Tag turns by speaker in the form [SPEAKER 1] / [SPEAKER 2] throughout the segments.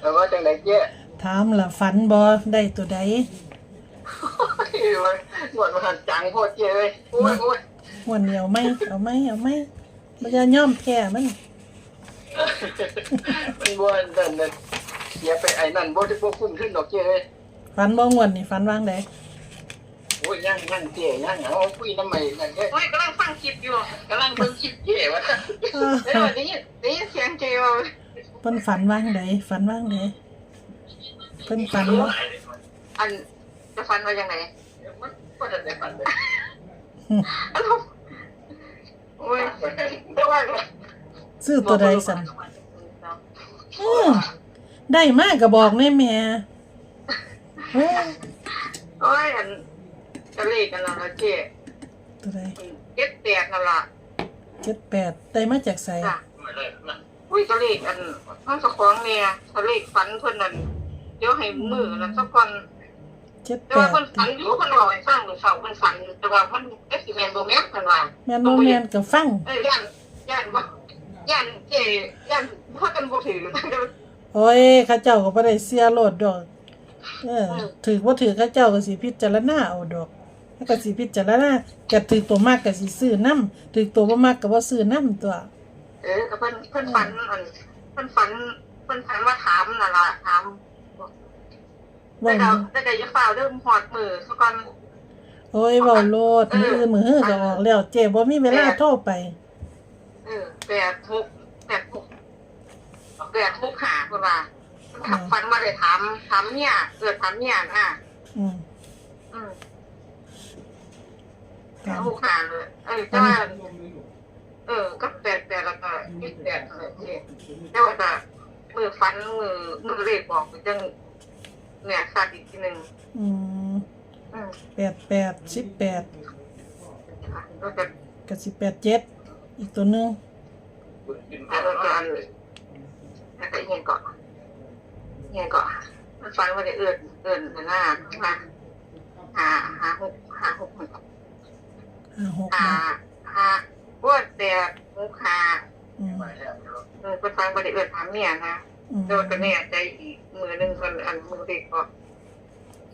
[SPEAKER 1] เออว่าจังไดเจ๊
[SPEAKER 2] ถามล่ะฝันบ่ได้ตัวใด
[SPEAKER 1] หมดมาหันจังโพดเจ๊เลยโอ้ยโอ้ย
[SPEAKER 2] ม่วนเหนียวไหมเอาไหมเอาไหมบ่จะย่อมแพ้มัน
[SPEAKER 1] มันบ่นั่นน่ะเสียไปไอ้นั่นบ่ได้บ่คุ้มขึ้นดอกเจ๊เลย
[SPEAKER 2] ฝันบ่ง่วนนี่ฝันวางใด
[SPEAKER 1] โอ้ยยังยังเจ๊ยังเอาคุยน้ำใหม่นั่นเจ๊โอ้ยกำลังฟังคลิปอยู่กำลังเบิ่งคลิปเจ๊วะเออได้ยินได้ยินเสียงเจ๊ว่า
[SPEAKER 2] เพิ่นฝันวางใดฝันวางใดเพิ่นฝันบ่
[SPEAKER 1] อันจะฟันว่ายังไงมันก็จะได้ฟันเลยโอ้ยแต่ว่า
[SPEAKER 2] ซื้อตัวใดสั่นอื้อได้มากก็บอกแน่แม่เฮ้ย
[SPEAKER 1] โอ้ยอันจะเลขกันแล้วนะเจ๊
[SPEAKER 2] ตัวใด
[SPEAKER 1] เก็บแตกนั่นล่ะ
[SPEAKER 2] 78ได้มาจากไส
[SPEAKER 1] จ้ะ อุ้ยจะเลขอันมันสะของเนี่ยจะเลขฝันเพิ่นนั่นเดี๋ยวให้มือนั่นสักคนแต่ว่าเพิ่นฝัน
[SPEAKER 2] 78
[SPEAKER 1] อยู่เพิ่นบอกให้ฟังหรือเสาเพิ่นฝันอยู่แต่ว่ามันเอ๊ะสิแม่นบ่แม่นเพิ่นว่า
[SPEAKER 2] แม่นบ่แม่นก็ฟัง
[SPEAKER 1] เอ้ยย่านย่านบ่ย่านเจ๊ย่านพากันบ่ถือ
[SPEAKER 2] โอ้ยเข้าเจ้าก็บ่ได้เสียโลดดอกเออถือบ่ถือเข้าเจ้าก็สิพิจารณาเอาดอกแล้วก็สิพิจารณาก็ถือตัวมากก็สิซื้อนํถือตัวบ่มากก็บ่ซื้อนํตัว
[SPEAKER 1] เออก็เพิ่นเพิ่นฝันอันเพิ่นฝันเพิ่นฝันว่าถามนั่นล่ะถาม
[SPEAKER 2] เว้า
[SPEAKER 1] แต่เราแต่ก็อย่าฝ่าเริ่มหอดมือซะก่อน
[SPEAKER 2] โอ้ยเว้าโลดมื้ออื่นมื้อฮื้อก็ออกแล้วเจ๊บ่มีเวลาโทรไป
[SPEAKER 1] เออแปดหกแปดหกแปดหกหาเพิ่นว่าฝันว่าได้ถามถามเนี่ย เกิดถามเนี่ยน่ะ
[SPEAKER 2] อืม
[SPEAKER 1] อืมแป
[SPEAKER 2] ตา
[SPEAKER 1] ด
[SPEAKER 2] ม
[SPEAKER 1] หกหาเลยเออแต่ว่า เออ ก็แปดแปดแล้วก็ยี่สิบแปดอะไรเนี่ยแต่ว่าแต่มือฟันมือมือเลขบอกมันจังเนี่ยขาดอีกทีหนึ่ง
[SPEAKER 2] อืม
[SPEAKER 1] อืม
[SPEAKER 2] 88 18
[SPEAKER 1] ค่ะแล้วก็
[SPEAKER 2] ก็สิ87อีกตัวหนึง
[SPEAKER 1] แล้วก็อันแล้วก็เงี้ยก่อนเงี้ยก่อนมันฟันว่าได้เอื้อนเอื้อนหน้ามาหาหาหกหาหกหก
[SPEAKER 2] 56
[SPEAKER 1] หา
[SPEAKER 2] นะ
[SPEAKER 1] หาป วดแต่หกหา
[SPEAKER 2] อืม
[SPEAKER 1] เออเป็นฟันว่าได้เอื้อนถามเนี่ยนะ
[SPEAKER 2] อืม
[SPEAKER 1] โดนกันเนี่ยใจอีกมือหนึ่งคนอันมือเด็กก็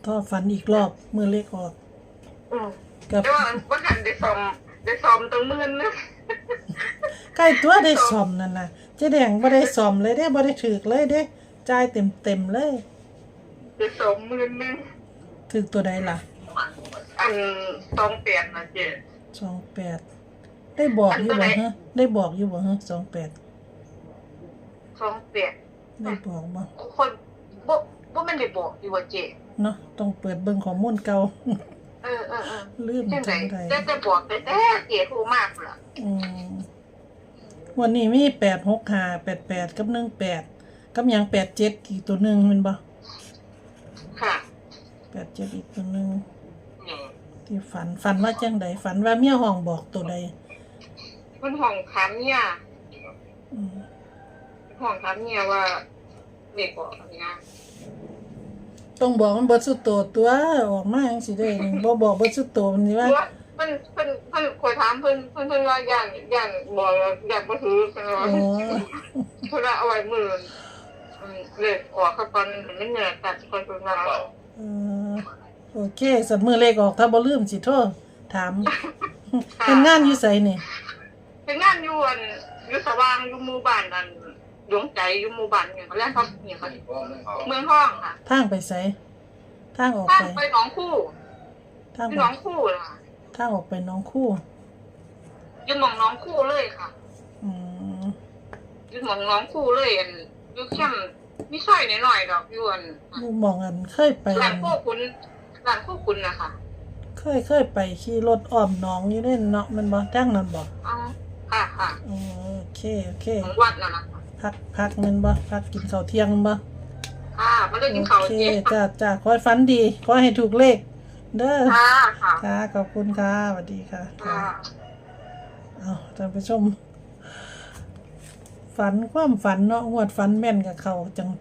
[SPEAKER 2] ท่อฝันอีกรอบมือเล็กออก
[SPEAKER 1] อืม
[SPEAKER 2] กับ
[SPEAKER 1] แต่ว่าว่าหันได้ซ้อมได้ซ้อมตรงมือนะ
[SPEAKER 2] ใกล้ตัวได้ซ่อมนั่นน่ะเจ๊แดงบ่ได้ซ่อมเลยเด้บ่ได้ถูกเลยเด้จ่ายเต็มๆเลย
[SPEAKER 1] ได้ซ้อมมือนึง
[SPEAKER 2] ถูกตัวใดล่ะ
[SPEAKER 1] อันสองแปดนะเจ๊
[SPEAKER 2] 28 ได้บอกอยู่บ่ฮะได้บอกอยู่บ่ฮะ28
[SPEAKER 1] สองแปด
[SPEAKER 2] ได้บอกบ่
[SPEAKER 1] คนบ่บ่แมันได้บอกอยู่ว่าเจ๊
[SPEAKER 2] เนาะต้องเปิดเบิ่งข้อมูลเก่า
[SPEAKER 1] เออเออเออ
[SPEAKER 2] ลืม
[SPEAKER 1] จังได
[SPEAKER 2] จังได
[SPEAKER 1] แต่แต่บอกแต่แต่เจ๊ผู้มากล่ะ
[SPEAKER 2] อืมวันนี้มี865 88กับ18กับหยัง87อีกตัวหนึงแม่นบ่
[SPEAKER 1] ค่ะ
[SPEAKER 2] 87อีกตัวหนึงที่ฝันฝันว่าจังใดฝันว่าเมียห้องบอกตัวใด
[SPEAKER 1] มันห้องถามเนี่ย
[SPEAKER 2] อืม
[SPEAKER 1] ห้องถามเนี่ยว่าเด็กบอกอันเนี้ย
[SPEAKER 2] ต้องบอกมันเบิดสุดโตวตัวออกมาจังสิได้นี่บ่บอกเบิดสุดโตวมันสิว่า
[SPEAKER 1] ว่าเพิ่นเพิ่นเพิ่นคอยถามเพิ่นเพิ่นเพิ่นว่าย่านย่านบอกว่าย่านบ่ถือเพิ่นว่า
[SPEAKER 2] อ๋อ
[SPEAKER 1] เพิ่นว่าเอาไว้มื้ออืมเลขออกเขาตอนมันเหนื่อยตัดคนเพิ่นว่า
[SPEAKER 2] เออโอเคสัตว์มือเลขออกถ้าบ่ลืมสิโทรถามเฮ็ดงานอยู่ไสนี่
[SPEAKER 1] เป็นงานอยู่อันอยู่สว่างอยู่หมู่บ้านนั่นดวงใจอยู่หมู่บ้านเนี่ยเขาเรียกเขาเนี่ยเขาเมืองห้องค่ะ
[SPEAKER 2] ทางไปไสทางออก
[SPEAKER 1] ทาง
[SPEAKER 2] ไป
[SPEAKER 1] ไปหนองคู่
[SPEAKER 2] ทาง
[SPEAKER 1] ที่
[SPEAKER 2] ไป
[SPEAKER 1] หนองคู่ล่ะ
[SPEAKER 2] ทางออกไปหน้องคู่
[SPEAKER 1] อยู่หมองหน้องคู่เลยค่ะ
[SPEAKER 2] อืม
[SPEAKER 1] อยู่หมองหน้องคู่เลยอันอยู่แค่มีซอยหน่อยๆดอกอยู่อัน
[SPEAKER 2] อยู่หมองอันเคยไป
[SPEAKER 1] ร้า
[SPEAKER 2] อั
[SPEAKER 1] น
[SPEAKER 2] น
[SPEAKER 1] คู่คุณร้านคู่คุณนะคะ
[SPEAKER 2] เคยเคยไปขี่รถอ้อมหนองอยู่เด้เนาะแมันบ่ทางนั้นบ่
[SPEAKER 1] อ๋อ ค่ะค่ะ
[SPEAKER 2] อ๋อโอเคโอเค
[SPEAKER 1] ของวัดน่ะนะคะ
[SPEAKER 2] พักพักแมันบ่พักกินข้าวเที่ยงแม่นบ่
[SPEAKER 1] ค่ะมาเลยกินข้าว
[SPEAKER 2] โอเค
[SPEAKER 1] เย็น
[SPEAKER 2] จ้าจ้าขอให้ฝันดีขอให้ถูกเลข เด้อ
[SPEAKER 1] ค่ะค่ะ
[SPEAKER 2] ค่ะขอบคุณค่ะสวัสดีค่ะ
[SPEAKER 1] ค่ะ
[SPEAKER 2] เอาท่านผู้ชม ฝันความฝันเนาะงวดฝันแม่นกับเขา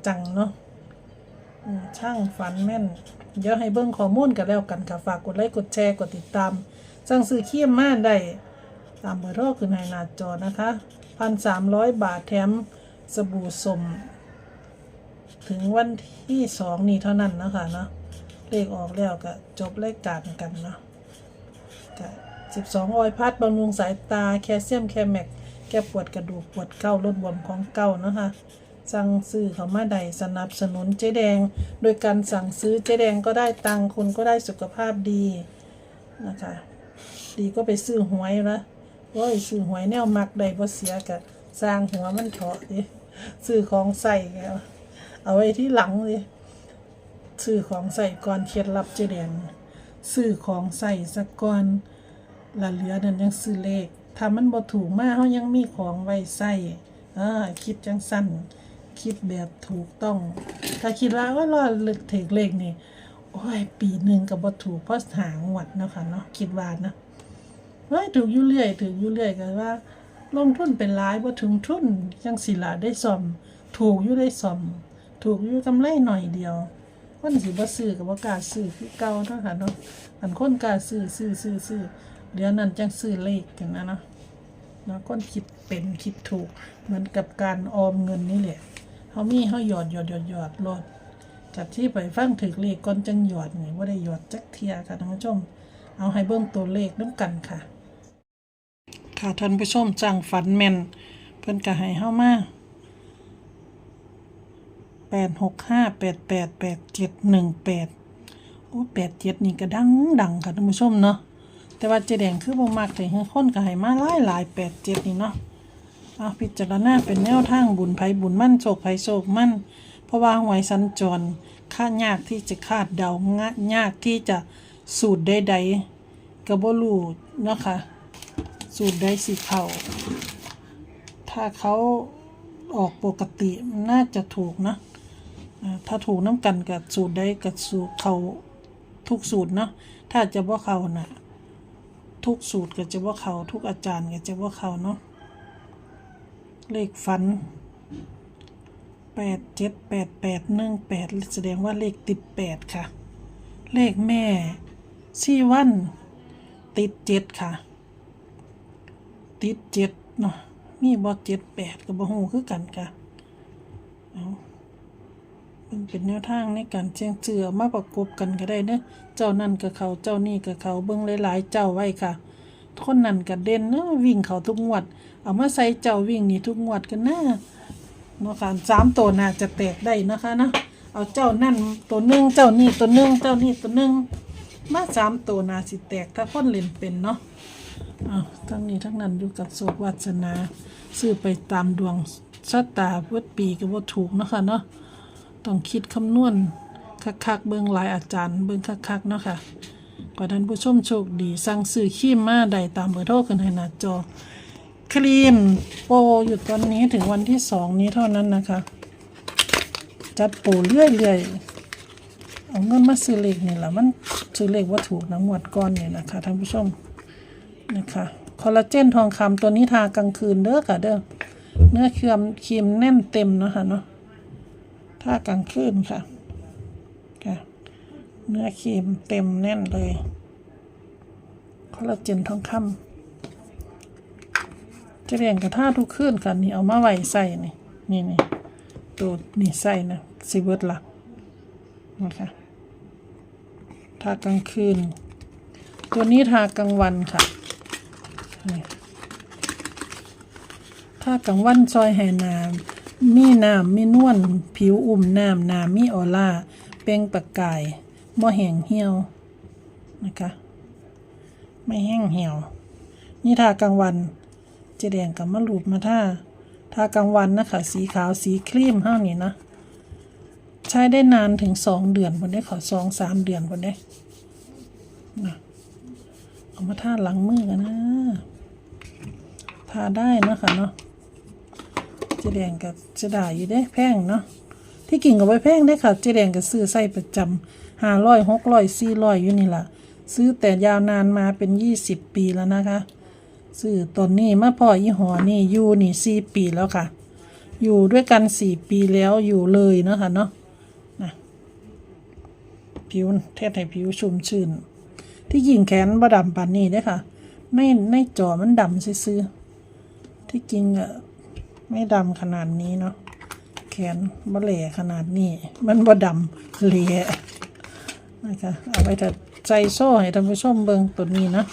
[SPEAKER 2] จังๆเนาะอืมช่างฝันแม่น เดี๋ยวให้เบิ่งข้อมูลกันแล้วกันค่ะ ฝากกดไลค์กดแชร์กดติดตามสั่งซื้อเคี่ยมมาได้ ตามเบอร์โทรขึ้นให้หน้าจอนะคะพันสามร้อยบาทแถมสบู่สม ถึงวันที่สองนี้เท่านั้นนะคะเนาะเลขออกแล้วก็จบรายการกันเนาะก็สิบสองออยพัดบำรุงสายตาแคลเซียมแคลแมกแก้ปวดกระดูกปวดเก้าลดบวมของเก้านะคะสั่งซื้อเขามาใดสนับสนุนเจ๊แดง โดยการสั่งซื้อเจ๊แดงก็ได้ตังค์คุณก็ได้สุขภาพดีนะคะ ดีก็ไปซื้อหวยนะ โอ้ยซื้อหวยแนวมักได้บ่เสียกะสร้างหัวมันเถาะดิซื้อของใส่แกเอาไว้ที่หลังดิซื้อของใส่ก่อนเคล็ดลับเจเดนซื้อของใส่สักก่อนละเหลือนั่นยังซื้อเลขถ้ามันบ่ถูกมากเฮายังมีของไว้ใส่อ่าคิดจังสั้นคิดแบบถูกต้อง ถ้าคิดว่าว่ารอเลึกถึงเลขนี่โอ้ยปีหนึ่งกับบ่ถูกเพราะหางหวัดนะคะเนาะคิดว่านะ ฮ้ยถูกอยู่เรื่อยถูกอยู่เรื่อยก็ว่า ลงทุนเป็นหลายบ่ถึงทุนจังสิล่ะได้ซ่อม ถูกอยู่ได้ซ่อม ถูกอยู่กำไรหน่อยเดียวคนสิบ่ซื้อก็บ่กล้าซื้อคือเก่าเนาะค่ะเนาะอันคนกล้าซื้อซื้อซื้อซื้อเดี๋ยวนั้นจังซื้อเลขกันนะเนาะเนาะคนคิดเป็นคิดถูก เหมือนกับการออมเงินนี่แหละเฮามีเฮาหยอดหยอดหยอดหยอดลดจากที่ไปฟังถึกเลขก่อนจังหยอดนี่ว่าได้หยอดจักเทียค่ะท่านผู้ชม เอาให้เบิ่งตัวเลขน้ำกันค่ะ ค่ะท่านผู้ชมจังฝันแม่น เพิ่นก็ให้เฮามาแปดหกห้าแปดแปดแปดเจ็ดหนึ่งแปดโอ้แปดเจ็ดนี่ก็ดังดังค่ะท่านผู้ชมเนาะแต่ว่าเจแดงคือบ่มักแต่เฮาคนก็ให้มาหลายหลายแปดเจ็ดนี่เนาะเอาพิจารณาเป็นแนวทางบุญไผบุญมั่นโศกไผโศกมั่น เพราะว่าหวยสัญจรค่ายากที่จะคาดเดางะยากที่จะสูตรใดๆก็บ่รู้เนาะค่ะ สูตรใดสิเขาถ้าเขาออกปกติน่าจะถูกนะถ้าถูกน้ำกันกับสูตรใดกับสูตรเขาทุกสูตรเนาะถ้าจะว่าเขาน่ะทุกสูตรก็จะว่าเขาทุกอาจารย์ก็จะว่าเขาเนาะเลขฝันแปดเจ็ดแปดแปดหนึ่งแปดแสดงว่าเลขติดแปดค่ะ เลขแม่สี่วันติดเจ็ดค่ะ ติดเจ็ดเนาะมีบอเจ็ดแปดกับบ่ฮู้คือกันค่ะเอามันเป็นแนวทางในการเชียงเจือมาประกบกันก็ได้เนะเจ้านั่นกับเขาเจ้านี่กับเขาเบิ่งหลายๆเจ้าไว้ค่ะคนนั่นก็เด่นเนอะวิ่งเขาทุกงวด เอามาใส่เจ้าวิ่งนี่ทุกงวดกันนะเนาะค่ะสามตัวน่าจะแตกได้นะคะนะเอาเจ้านั่นตัวหนึ่งเจ้านี่ตัวหนึ่งเจ้านี่ตัวหนึ่งมาสามตัวน่าสิแตกถ้าคนเล่นเป็นเนาะ อาทั้งนี้ทั้งนั้นอยู่กับโศกวัสนา ซื้อไปตามดวงชะตาเวดปีก็บ่ถูกเนาะค่ะเนาะต้องคิดคำนวณคักๆเบิ่งลายอาจารย์เบิ่งคักๆเนาะค่ะขอท่านผู้ชมโชคดี สั่งซื้อครีมมาได้ตามเบอร์โทรขึ้นให้หน้าจอ ครีมโปรอยู่ตอนนี้ถึงวันที่สองนี้เท่านั้นนะคะ จัดโปรเรื่อยๆเอาเงินมาซื้อเลขนี่แหละมันซื้อเลขว่าถูกนะงวดก้อนเนี่ยนะคะท่านผู้ชม นะคะคอลลาเจนทองคำตัวนี้ทากลางคืนเด้อค่ะเด้อเนื้อเคียมครีมแน่นเต็มเนาะคะเนาะทากลางคืนค่ะค่ะเนื้อครีมเต็มแน่นเลยคอลลาเจนทองคำจะเรียงกระท่าทุกคืนค่ะนี่เอามาไว้ใส่นี่นี่นี่ตัวนี่ใส่นะสิเบิร์ดละนะคะทากลางคืน ตัวนี้ทากลางวันค่ะ นี่ทากลางวันซอยแห่น้ำมีน้ำมีนวลผิวอุ่มน้ำน้ำมีออร่าเปล่งประกายบ่แห้งเหี่ยวนะคะ ไม่แห้งเหี่ยว นี่ทากลางวันเจแดงกับมะรูดมาท่าทากลางวันนะคะ สีขาวสีครีมเท่านี้นะ ใช้ได้นานถึงสองเดือนคนได้ขอสองสามเดือนคนได้นะเอามาท่าหลังมือกันนะ ทาได้นะคะเนาะเจแดงกับเจะด้อยู่ได้แพงเนาะที่กิ่งกับไว้แพงได้ค่ะ เจแดงก็ซื้อใส่ประจำห้าร้อยหกร้อยสี่ร้อยอยู่นี่ละซื้อแต่ยาวนานมาเป็นยี่สิบปีแล้วนะคะซื้อตนนี้มาพ่อยี่ห้อนี่อยู่นี่สี่ปีแล้วค่ะ อยู่ด้วยกันสี่ปีแล้วอยู่เลยเนาะค่ะเนาะนะผิวเทศให้ผิวชุ่มชื่น ที่ยิงแขนบดำปานนี้เด้ค่ะในในจอมันดำซื่อ ที่จริงอะไม่ดำขนาดนี้เนาะแขนบ่เหล่ขนาดนี้ มันบ่ดำเหล่นะคะเอาไปถัดใจโซ่ให้ท่านผู้ชมเบิ่งตัวนี้นะ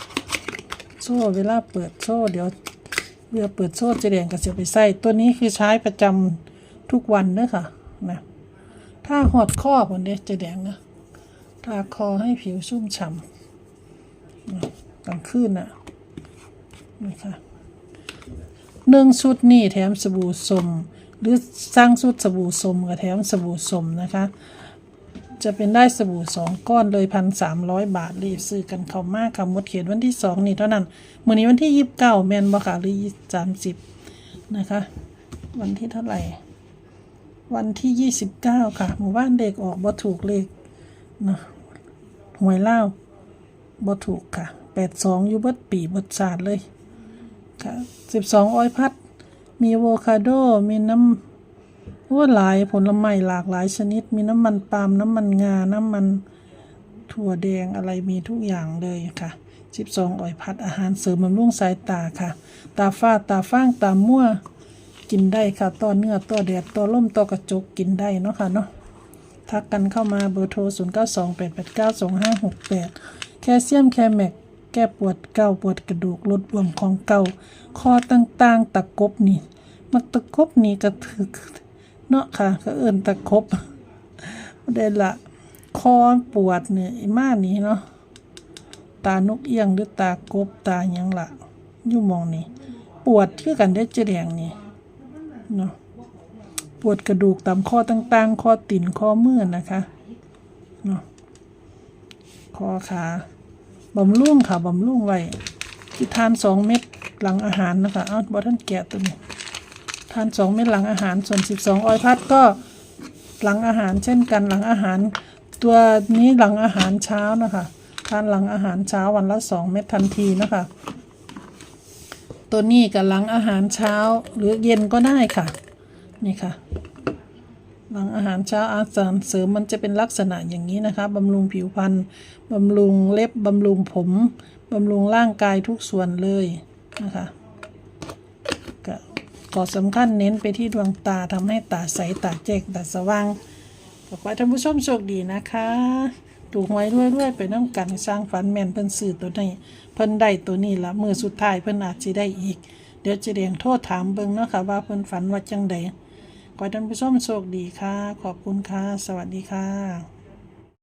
[SPEAKER 2] โซ่เวลาเปิดโซ่เดี๋ยวเมื่อเปิดโซ่จะแดงก็จะไปใส่ตัวนี้คือใช้ประจำทุกวันเด้อค่ะนะถ้าหอดข้อผนเด้เจะแดงนะทาคอให้ผิวชุ่มฉ่ำกลางคืนน่ะนะคะ หนึ่งชุดนี่แถมสบู่สม หรือสร้างชุดสบู่สมกับแถมสบู่สมนะคะ จะเป็นได้สบู่สองก้อนเลยพันสามร้อยบาทรีบซื้อกันเข้ามากค่ะหมดเขียนวันที่สองนี่เท่านั้นมื่อนี้วันที่ยี่สิบเก้าแมนบ่ค่ะหรือสามสิบนะคะ วันที่เท่าไหร่ วันที่ยี่สิบเก้าค่ะ หมู่บ้านเด็กออกบ่ถูกเลขนะหวยเล่าบ่ถูกค่ะแปดสองอยู่เบิดปีเบิดศาสตร์เลย ค่ะสิบสองอ้อยพัด มีอะโวคาโด มีน้ำว่าหลายผลไม้หลากหลายชนิด มีน้ำมันปาล์มน้ำมันงา น้ำมันถั่วแดงอะไรมีทุกอย่างเลยค่ะ12อ่อยพัดอาหารเสริมบำรุงสายตาค่ะ ตาฝ้าตาฟ้างตามั่วกินได้ค่ะต่อเนื้อต่อแดดต่อล่มต่อกระจกกินได้เนาะค่ะเนาะทักกันเข้ามาเบอร์โทร 0 9 2 8 8 9 2 5 6 8 แคลเซียมแคลแมก แก้ปวดเก่าปวดกระดูกลดบวมของเก่าคอต่างๆ ตะกบนี่ มักตะกบนี่ก็ถึกเนาะค่ะก็เอิ้นตะกบเด็นละคอปวดเนี่ยมานี่เนาะตานกเอียงหรือตากบตาหยังละอยู่มองนี่ปวดคือกันได้เจแดงนี่เนาะปวดกระดูกตามข้อต่างๆ ข้อติ่นข้อมือนะคะเนาะข้อขา บำรุงค่ะบำรุงไว้ที่ทานสองเม็ดหลังอาหารนะคะเอาบอท่านแกะตัวนี้ทานสองเม็ดหลังอาหารส่วนสิบสองออยพัดก็หลังอาหารเช่นกันหลังอาหาร ตัวนี้หลังอาหารเช้านะคะทานหลังอาหารเช้าวันละสองเม็ดทันทีนะคะ ตัวนี้กับหลังอาหารเช้าหรือเย็นก็ได้ค่ะนี่ค่ะ หลังอาหารเช้าอาหารเสริมมันจะเป็นลักษณะอย่างนี้นะคะบำรุงผิวพรรณบำรุงเล็บบำรุงผมบำรุงร่างกายทุกส่วนเลยนะคะก็ก็สำคัญเน้นไปที่ดวงตาทำให้ตาใสตาแจ้งตาสว่างขอให้ท่านผู้ชมโชคดีนะคะ ถูกหวยรวยๆไปน้ำกันสร้างฝันแมนเพิ่นซื้อตัวนี้ เพิ่นได้ตัวนี้ละมือสุดท้ายเพิ่นอาจจะได้อีก เดี๋ยวจะเรียงโทษถามเบิ่งเนาะค่ะว่าเพิ่นฝันว่าจังใด ขอให้ท่านผู้ชมโชคดีค่ะ ขอบคุณค่ะ สวัสดีค่ะ